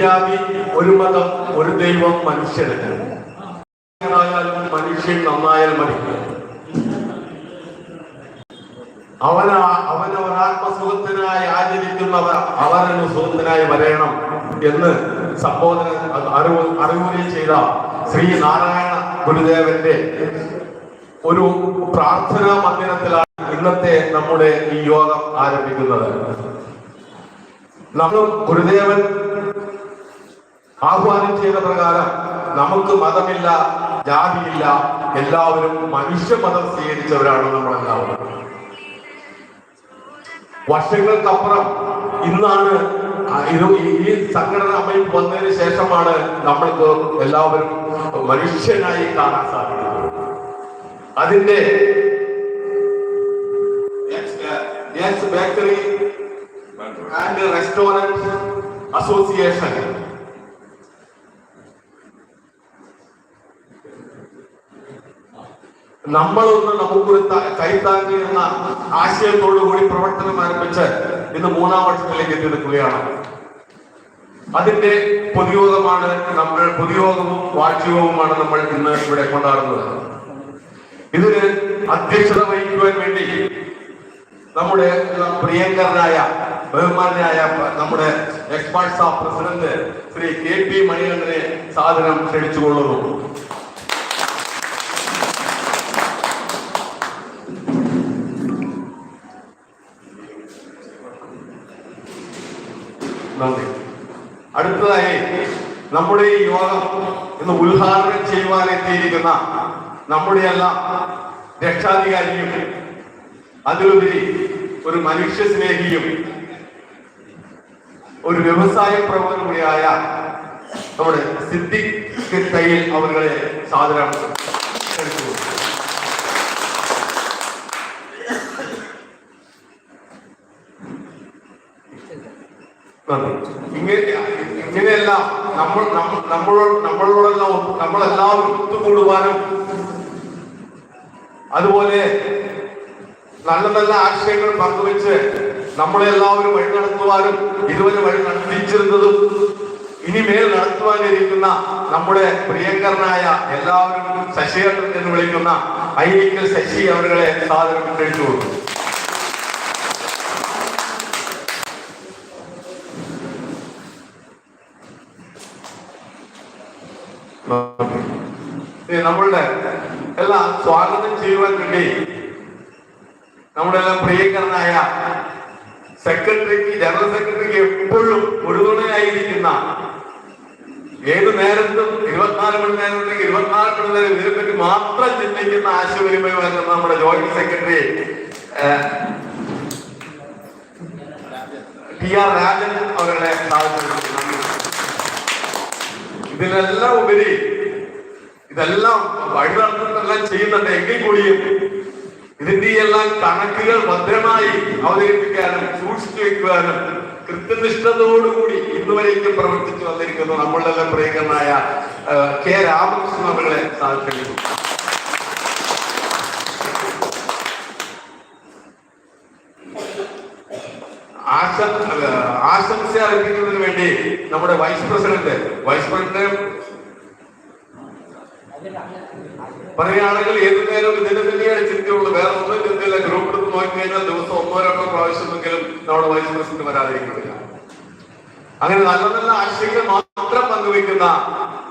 ജാതി ഒരു മതം ഒരു ദൈവം മനുഷ്യന് ആയാലും മനുഷ്യൻ നന്നായാൽ മതി അവന ആത്മസുഖത്തിനായി ആചരിക്കുന്നവർ അവരനു സുഖത്തിനായി വരയണം എന്ന് സംബോധന അറിവ് അറിവുകയും ചെയ്ത ശ്രീ നാരായണ ഗുരുദേവന്റെ ഒരു പ്രാർത്ഥനാ മന്ദിരത്തിലാണ് ഇന്നത്തെ നമ്മുടെ ഈ യോഗം ആരംഭിക്കുന്നത്. നമ്മൾ ഗുരുദേവൻ ആഹ്വാനം ചെയ്ത പ്രകാരം നമുക്ക് മതമില്ല ജാതിയില്ല എല്ലാവരും മനുഷ്യ മതം സ്വീകരിച്ചവരാണ് നമ്മളെല്ലാവരും. വർഷങ്ങൾക്കപ്പുറം ഇന്നാണ് ഇത് ഈ- ഈ സംഘടന അമ്മയിൽ വന്നതിന് ശേഷമാണ് നമ്മൾക്ക് എല്ലാവരും മനുഷ്യനായി കാണാൻ സാധിക്കുന്നത്. അതിന്റെ ബേക്കറി ആൻഡ് റെസ്റ്റോറന്റ് അസോസിയേഷൻ. നമ്മളൊന്ന് നമുക്കൊരു കൈത്താങ്ങി എന്ന ആശയത്തോടുകൂടി പ്രവർത്തനം ആരംഭിച്ച് ഇന്ന് മൂന്നാം വർഷത്തിലേക്ക് എത്തി നിൽക്കുകയാണ്. അതിന്റെ പൊതുയോഗമാണ് നമ്മൾ പൊതുയോഗവും വാർഷികവുമാണ് നമ്മൾ ഇന്ന് ഇവിടെ കൊണ്ടാടുന്നത്. ഇതിന് അധ്യക്ഷത വഹിക്കുവാൻ വേണ്ടി നമ്മുടെ പ്രിയങ്കരനായ ബഹുമാനായ നമ്മുടെ experts of president Shri K P മണികണ്ഠനെ സാധനം ക്ഷണിച്ചുകൊള്ളുന്നു. നമ്മുടെ ഈ യോഗം ഇന്ന് ഉദ്ഘാടനം ചെയ്യുവാനെത്തിയിരിക്കുന്ന നമ്മുടെ എല്ലാം രക്ഷാധികാരിയും അതിലുപരി ഒരു മനുഷ്യ സ്നേഹിയും ഒരു വ്യവസായ പ്രവർത്തനം കൂടിയായ നമ്മുടെ സിദ്ദിഖ് തയ്യൽ അവരുടെ സാധനം. ഇങ്ങനെ ഇങ്ങനെയെല്ലാം നമ്മൾ നമ്മൾ നമ്മളോട് നമ്മളോടെല്ലാം നമ്മളെല്ലാവരും ഒത്തുകൂടുവാനും അതുപോലെ നല്ല നല്ല ആശയങ്ങൾ പങ്കുവെച്ച് നമ്മളെ എല്ലാവരും വഴി നടത്തുവാനും ഇതുവരെ വഴി നടത്തിച്ചിരുന്നതും ഇനിമേൽ നടത്തുവാനിരിക്കുന്ന നമ്മുടെ പ്രിയങ്കരനായ എല്ലാവരും ശശികണ്ഠൻ എന്ന് വിളിക്കുന്ന ഐ ശശി അവരുടെ സാധനം കഴിച്ചു കൊടുക്കും നമ്മളുടെ എല്ലാം സ്വാഗതം ചെയ്യുവാൻ വേണ്ടി നമ്മുടെ എല്ലാം പ്രിയങ്കരനായ സെക്രട്ടറിക്ക് ജനറൽ സെക്രട്ടറിക്ക് എപ്പോഴും ഒഴുകുണയായിരിക്കുന്ന ഏത് നേരത്തും ഇരുപത്തിനാല് മണി നേരം ഉണ്ടെങ്കിൽ ഇരുപത്തിനാല് മണി നേരം ഇതിനെപ്പറ്റി മാത്രം ചിന്തിക്കുന്ന ആശയവിനിമയമായിരുന്നു നമ്മുടെ joint secretary T R Rajan അവരുടെ ഇതിനെല്ലാം ഉപരി ഇതെല്ലാം വഴി നടത്തുന്നതെല്ലാം ചെയ്യുന്നുണ്ട്. എങ്കിൽ കൂടിയും ഇതിന്റെ എല്ലാം കണക്കുകൾ ഭദ്രമായി അവതരിപ്പിക്കാനും സൂക്ഷിച്ചു വെക്കുവാനും കൃത്യനിഷ്ഠതയോടുകൂടി ഇന്നുവരേക്കും പ്രവർത്തിച്ചു വന്നിരിക്കുന്നു നമ്മളുടെ പ്രിയങ്കരനായ കെ രാമകൃഷ്ണൻ അവരുടെ സാധിക്കുന്നു ആശ ആശംസ അർപ്പിക്കുന്നതിന് വേണ്ടി നമ്മുടെ വൈസ് പ്രസിഡന്റ് വൈസ് പ്രസിഡന്റ് പറയുകയാണെങ്കിൽ ഏതു നേരം ഇതിന് തന്നെയാണ് ചിന്തയുള്ളൂ വേറെ ഒന്നും ചിന്തയില്ല ഗ്രൂപ്പ് എടുത്ത് നോക്കിക്കഴിഞ്ഞാൽ ദിവസം ഒന്നോ രണ്ടോ പ്രാവശ്യമെങ്കിലും നമ്മുടെ വൈസ് പ്രസിഡന്റ് വരാതിരിക്കുന്നില്ല. അങ്ങനെ നല്ല നല്ല ആശയങ്ങൾ മാത്രം പങ്കുവെക്കുന്ന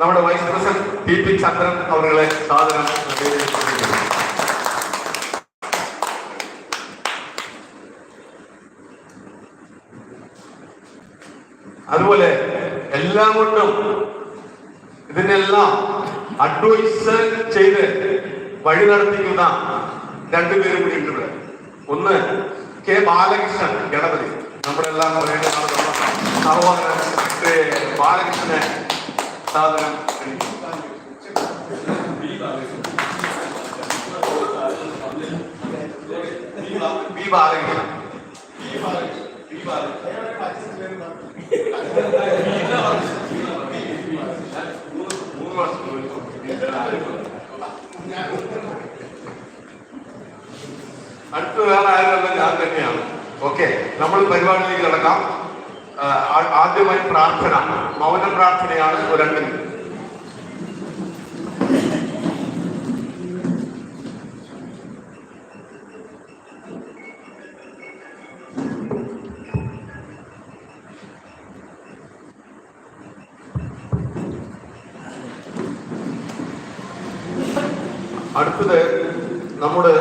നമ്മുടെ vice president P P Chandran അവരുടെ സാധനം. അതുപോലെ എല്ലാം കൊണ്ടും ഇതിനെല്ലാം അഡ്വൈസ് ചെയ്ത് വഴി നടത്തിക്കുന്ന രണ്ടുപേരും കൂടി ഉണ്ട്. ഒന്ന് കെ ബാലകൃഷ്ണൻ ഗണപതി. നമ്മുടെ എല്ലാം പറയുന്ന ശ്രീ ബാലകൃഷ്ണനെ സാധനം ബി ബാലകൃഷ്ണൻ മൂന്ന് വർഷം അടുത്ത വേറെ ആരുമല്ല ഞാൻ തന്നെയാണ്. ഓക്കെ നമ്മൾ പരിപാടിയിലേക്ക് നടക്കാം ആദ്യമായി പ്രാർത്ഥന മൗന പ്രാർത്ഥനയാണ് രണ്ട് മിനിറ്റ് അടുത്തത് നമ്മുടെ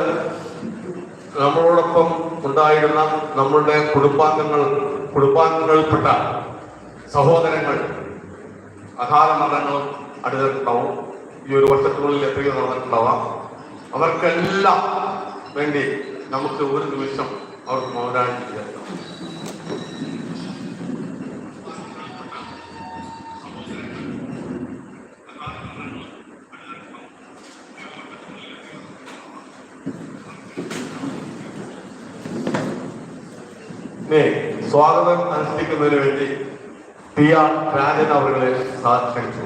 നമ്മളോടൊപ്പം ഉണ്ടായിരുന്ന നമ്മളുടെ കുടുംബാംഗങ്ങൾ കുടുംബാംഗങ്ങളിൽപ്പെട്ട സഹോദരങ്ങൾ അകാല മരണങ്ങളും അടുത്തിട്ടുണ്ടാവും. ഈ ഒരു വർഷത്തിനുള്ളിൽ എത്രയോ നടന്നിട്ടുണ്ടാവാം. അവർക്കെല്ലാം വേണ്ടി നമുക്ക് ഒരു നിമിഷം അവർക്ക് മൗനായിട്ട് ചേർക്കാം സ്വാഗതം അനുഷ്ഠിക്കുന്നതിന് വേണ്ടി പി ആർ രാജൻ അവരുടെ ക്ഷണിച്ചു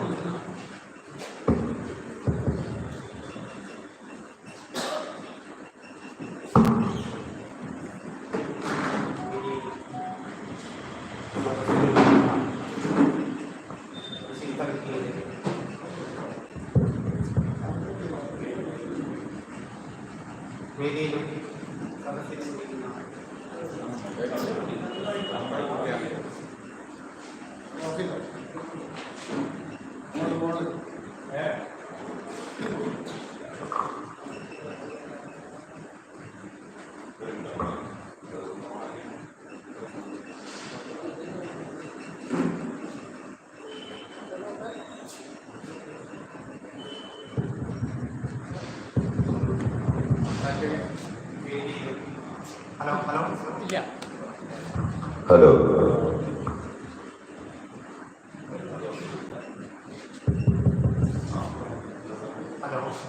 വേദിയിലും സദസ്സിലും Thank you. Hello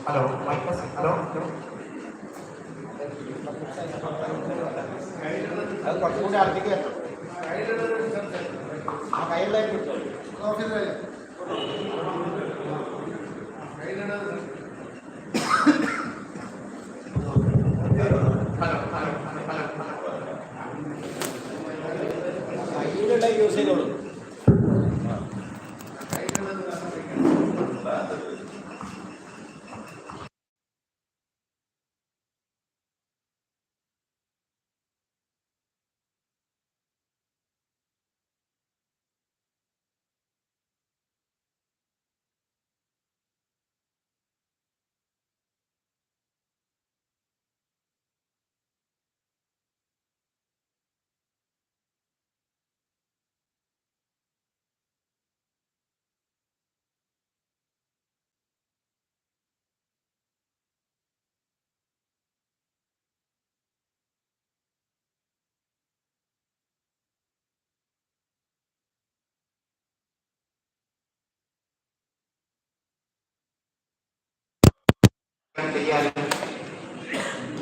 hello hello അത് കുറച്ചുകൂടി അടുത്തേക്ക്. ആ കയ്യിലേക്ക് ഇട്ടോ. ഹലോ ഹലോ ഹലോ ഹലോ കയ്യിലുള്ള യൂസ് ചെയ്തോളൂ ചെയ്യാനും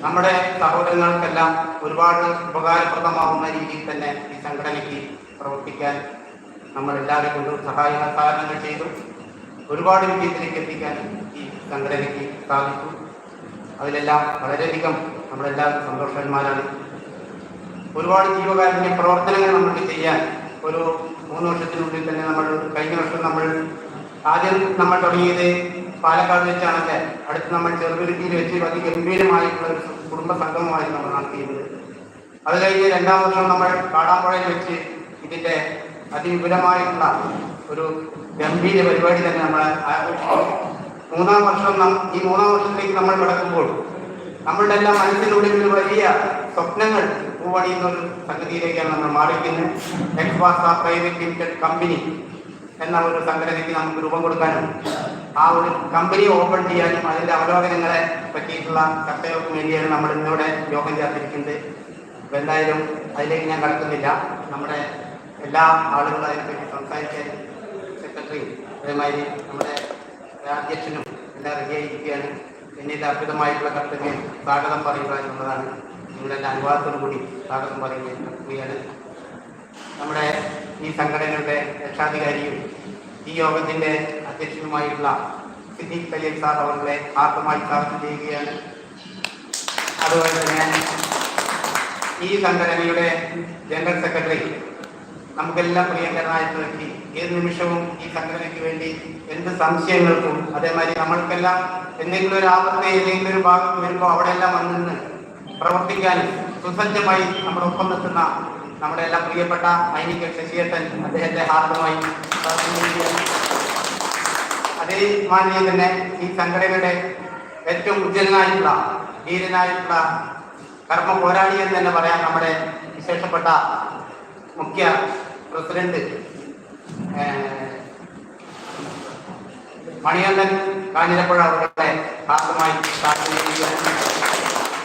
നമ്മുടെ സഹോദരങ്ങൾക്കെല്ലാം ഒരുപാട് ഉപകാരപ്രദമാവുന്ന രീതിയിൽ തന്നെ ഈ സംഘടനയ്ക്ക് പ്രവർത്തിക്കാൻ നമ്മൾ എല്ലാവരും കൊണ്ടും സഹായ സഹകരണങ്ങൾ ചെയ്തു. ഒരുപാട് വിജയത്തിലേക്ക് എത്തിക്കാൻ ഈ സംഘടനയ്ക്ക് സാധിച്ചു. അതിലെല്ലാം വളരെയധികം നമ്മളെല്ലാവരും സന്തോഷന്മാരാണ് ഒരുപാട് ജീവകാരുണ്യ പ്രവർത്തനങ്ങൾ നമുക്ക് ചെയ്യാൻ ഒരു മൂന്ന് വർഷത്തിനുള്ളിൽ തന്നെ നമ്മൾ കഴിഞ്ഞ വർഷം നമ്മൾ ആദ്യം നമ്മൾ തുടങ്ങിയത് പാലക്കാട് വെച്ചാണല്ലേ അടുത്ത് നമ്മൾ ചെറുതുരുത്തിയിൽ വെച്ച് അതിഗംഭീരമായിട്ടുള്ള ഒരു കുടുംബ സംഗമമായി നമ്മൾ നടത്തിയിരുന്നത്. അത് കഴിഞ്ഞ് രണ്ടാം വർഷം നമ്മൾ കാടാമ്പുഴയിൽ വെച്ച് ഇതിന്റെ അതിവിപുലമായിട്ടുള്ള ഒരു ഗംഭീര പരിപാടി തന്നെ നമ്മൾ മൂന്നാം വർഷം ഈ മൂന്നാം വർഷത്തിലേക്ക് നമ്മൾ കിടക്കുമ്പോൾ നമ്മളുടെ എല്ലാം മനസ്സിനുള്ളിൽ ഒരു വലിയ സ്വപ്നങ്ങൾ പൂവണിയുന്ന ഒരു സംഗതിയിലേക്കാണ് നമ്മൾ മാറിക്കുന്നത് എക്സ്വാസ പ്രൈവറ്റ് ലിമിറ്റഡ് കമ്പനി എന്ന ഒരു സംഘടനയ്ക്ക് നമുക്ക് രൂപം കൊടുക്കാനും ആ ഒരു കമ്പനി ഓപ്പൺ ചെയ്യാനും അതിന്റെ അവലോകനങ്ങളെ പറ്റിയിട്ടുള്ള ചർച്ചകൾക്ക് വേണ്ടിയാണ് നമ്മൾ ഇന്നിവിടെ യോഗം ചേർത്തിരിക്കുന്നത്. അപ്പം എന്തായാലും അതിലേക്ക് ഞാൻ കടക്കുന്നില്ല. നമ്മുടെ എല്ലാ ആളുകളും അതിനെപ്പറ്റി സംസാരിച്ച സെക്രട്ടറിയും അതേമാതിരി നമ്മുടെ അധ്യക്ഷനും എല്ലാം റെഡിയായിരിക്കുകയാണ് എന്നിട്ട് അർപ്പിതമായിട്ടുള്ള കർത്തവ്യം സ്വാഗതം പറയുക എന്നുള്ളതാണ്. നിങ്ങളുടെ അനുവാദത്തോടു കൂടി സ്വാഗതം പറയുകയാണ് നമ്മുടെ ഈ സംഘടനയുടെ രക്ഷാധികാരിയും ഈ യോഗത്തിന്റെ അധ്യക്ഷനുമായിട്ടുള്ള സിദ്ദീഖ് സലീം സാർ അവരുടെ ആത്മമായി സ്വാഗതം ചെയ്യുകയാണ്. അതുപോലെ തന്നെ ഈ സംഘടനയുടെ ജനറൽ സെക്രട്ടറി നമുക്കെല്ലാം പ്രിയങ്കരനായിട്ടുള്ള വ്യക്തി ഏത് നിമിഷവും ഈ സംഘടനയ്ക്ക് വേണ്ടി എന്ത് സംശയങ്ങൾക്കും അതേമാതിരി നമ്മൾക്കെല്ലാം എന്തെങ്കിലും ഒരു ആപത്ത് ഏതെങ്കിലും ഒരു ഭാഗത്ത് വരുമ്പോൾ അവിടെയെല്ലാം വന്നിന്ന് പ്രവർത്തിക്കാനും സുസജ്ജമായി നമ്മുടെ ഒപ്പം നിൽക്കുന്ന നമ്മുടെ എല്ലാം പ്രിയപ്പെട്ട ഐനിക ശശിയേട്ടൻ അദ്ദേഹത്തെ ഹാർദമായി സ്വാഗതം ചെയ്യുകയാണ്. അതേ മാതിരി തന്നെ ഈ സംഘടനയുടെ ഏറ്റവും ഉജ്ജ്വലനായിട്ടുള്ള ധീരനായിട്ടുള്ള കർമ്മ പോരാളി എന്ന് തന്നെ പറയാം നമ്മുടെ വിശേഷപ്പെട്ട മുഖ്യ പ്രസിഡന്റ് മണികണ്ഠൻ കാഞ്ഞിരപ്പുഴ അവരുടെ ഭാഗമായി